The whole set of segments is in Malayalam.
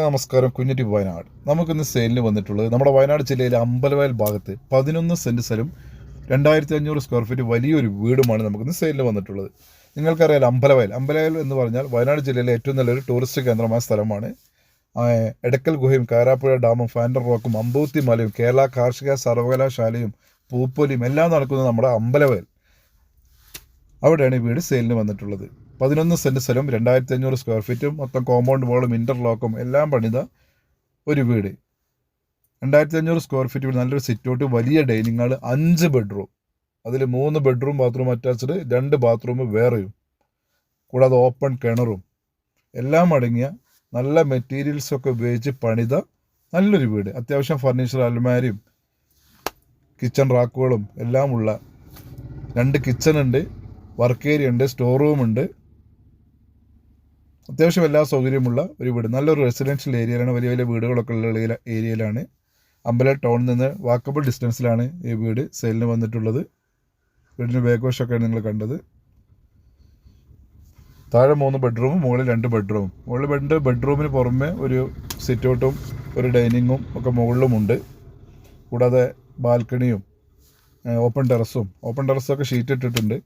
നമസ്കാരം കുഞ്ഞറ്റി വയനാട്. നമുക്കിന്ന് സെയിലിന് വന്നിട്ടുള്ളത് നമ്മുടെ വയനാട് ജില്ലയിലെ അമ്പലവയൽ ഭാഗത്ത് പതിനൊന്ന് സെന്റ് സ്ഥലം രണ്ടായിരത്തി അഞ്ഞൂറ് സ്ക്വയർ ഫീറ്റ് വലിയൊരു വീടുമാണ് നമുക്കിന്ന് സെയിലിന് വന്നിട്ടുള്ളത്. നിങ്ങൾക്കറിയാലോ അമ്പലവയൽ. അമ്പലവയൽ എന്ന് പറഞ്ഞാൽ വയനാട് ജില്ലയിലെ ഏറ്റവും നല്ലൊരു ടൂറിസ്റ്റ് കേന്ദ്രമായ സ്ഥലമാണ്. എടക്കൽ ഗുഹയും കാരാപ്പുഴ ഡാമും ഫാൻഡർ റോക്കും അമ്പൂത്തി മലയും കേരള കാർഷിക സർവകലാശാലയും പൂപ്പൊലിയും എല്ലാം നടക്കുന്നത് നമ്മുടെ അമ്പലവയൽ. അവിടെയാണ് ഈ വീട് സെയിലിന് വന്നിട്ടുള്ളത്. പതിനൊന്ന് സെന്റ് സ്ഥലം രണ്ടായിരത്തി അഞ്ഞൂറ് സ്ക്വയർ ഫീറ്റും മൊത്തം കോമ്പൗണ്ട് വാളും ഇന്റർലോക്കും എല്ലാം പണിത ഒരു വീട്. രണ്ടായിരത്തി അഞ്ഞൂറ് സ്ക്വയർ ഫീറ്റ് വീട് നല്ലൊരു സിറ്റൗട്ട് വലിയ ഡൈനിങ് ഹാൾ അഞ്ച് ബെഡ്റൂം അതിൽ മൂന്ന് ബെഡ്റൂം ബാത്റൂം അറ്റാച്ച്ഡ് രണ്ട് ബാത്റൂം വേറെയും. കൂടാതെ ഓപ്പൺ കിണറും. എല്ലാം അടങ്ങിയ നല്ല മെറ്റീരിയൽസൊക്കെ ഉപയോഗിച്ച് പണിത നല്ലൊരു വീട്. അത്യാവശ്യം ഫർണിച്ചർ അൽമാരിയും കിച്ചൺ റാക്കുകളും എല്ലാം ഉള്ള രണ്ട് കിച്ചൺ ഉണ്ട്. വർക്ക് ഏരിയ ഉണ്ട് സ്റ്റോർ റൂം ഉണ്ട്. അത്യാവശ്യം എല്ലാ സൗകര്യമുള്ള ഒരു വീട്. നല്ലൊരു റെസിഡൻഷ്യൽ ഏരിയയിലാണ് വലിയ വലിയ വീടുകളൊക്കെ ഉള്ള ഏരിയയിലാണ് അമ്പല ടൗണിൽ നിന്ന് വാക്കബിൾ ഡിസ്റ്റൻസിലാണ് ഈ വീട് സെയിലിന് വന്നിട്ടുള്ളത്. വീടിന്റെ ബാക്ക് വശമൊക്കെയാണ് നിങ്ങൾ കണ്ടത്. താഴെ മൂന്ന് ബെഡ്റൂമും മുകളിൽ രണ്ട് ബെഡ്റൂമും മുകളിൽ രണ്ട് ബെഡ്റൂമിന് പുറമെ ഒരു സിറ്റൗട്ടും ഒരു ഡൈനിങ്ങും ഒക്കെ മുകളിലുമുണ്ട് കൂടാതെ ബാൽക്കണിയും ഓപ്പൺ ടെറസും ഓപ്പൺ ടെറസൊക്കെ ഷീറ്റ് ഇട്ടിട്ടുണ്ട്.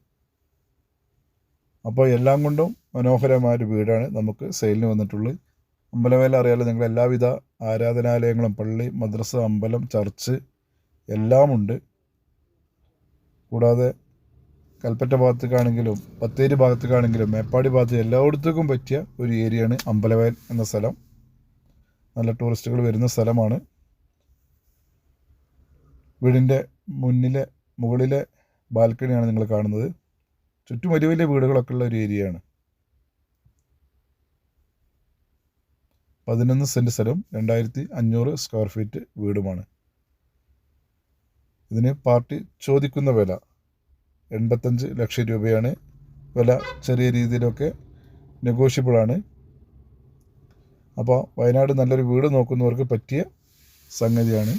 അപ്പോൾ എല്ലാം കൊണ്ടും മനോഹരമായ ഒരു വീടാണ് നമുക്ക് സെയിലിന് വന്നിട്ടുള്ളത്. അമ്പലവേല അറിയാലോ നിങ്ങൾ എല്ലാവിധ ആരാധനാലയങ്ങളും പള്ളി മദ്രസ അമ്പലം ചർച്ച് എല്ലാമുണ്ട്. കൂടാതെ കൽപ്പറ്റ ഭാഗത്തേക്കാണെങ്കിലും ബത്തേരി ഭാഗത്തേക്കാണെങ്കിലും മേപ്പാടി ഭാഗത്ത് എല്ലായിടത്തേക്കും പറ്റിയ ഒരു ഏരിയയാണ് അമ്പലവയൽ എന്ന സ്ഥലം. നല്ല ടൂറിസ്റ്റുകൾ വരുന്ന സ്ഥലമാണ്. വീടിന്റെ മുന്നിലെ മുകളിലെ ബാൽക്കണിയാണ് നിങ്ങൾ കാണുന്നത്. ചുറ്റും വലിയ വലിയ വീടുകളൊക്കെ ഉള്ള ഒരു ഏരിയയാണ്. പതിനൊന്ന് സെന്റ് സ്ഥലം രണ്ടായിരത്തി അഞ്ഞൂറ് സ്ക്വയർ ഫീറ്റ് വീടുമാണ്. ഇതിന് പാർട്ടി ചോദിക്കുന്ന വില എൺപത്തഞ്ച് ലക്ഷം രൂപയാണ്. വില ചെറിയ രീതിയിലൊക്കെ നെഗോഷ്യബിൾ ആണ്. അപ്പോൾ വയനാട് നല്ലൊരു വീട് നോക്കുന്നവർക്ക് പറ്റിയ സംഗതിയാണ്.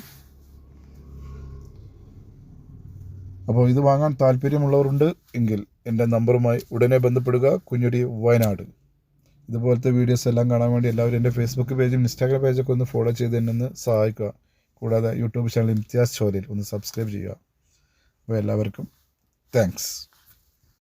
അപ്പോൾ ഇത് വാങ്ങാൻ താല്പര്യമുള്ളവരുണ്ട് എങ്കിൽ എന്റെ നമ്പറുമായി ഉടനെ ബന്ധപ്പെടുക. കുഞ്ഞുടി വയനാട്. ഇതുപോലത്തെ വീഡിയോസ് എല്ലാം കാണാൻ വേണ്ടി എല്ലാവരും എന്റെ ഫേസ്ബുക്ക് പേജും ഇൻസ്റ്റാഗ്രാം പേജൊക്കെ ഒന്ന് ഫോളോ ചെയ്ത് എന്നെ ഒന്ന് സഹായിക്കുക. കൂടാതെ യൂട്യൂബ് ചാനൽ ഇംതിയാസ് ചോലയിൽ ഒന്ന് സബ്സ്ക്രൈബ് ചെയ്യുക. അപ്പോൾ എല്ലാവർക്കും താങ്ക്സ്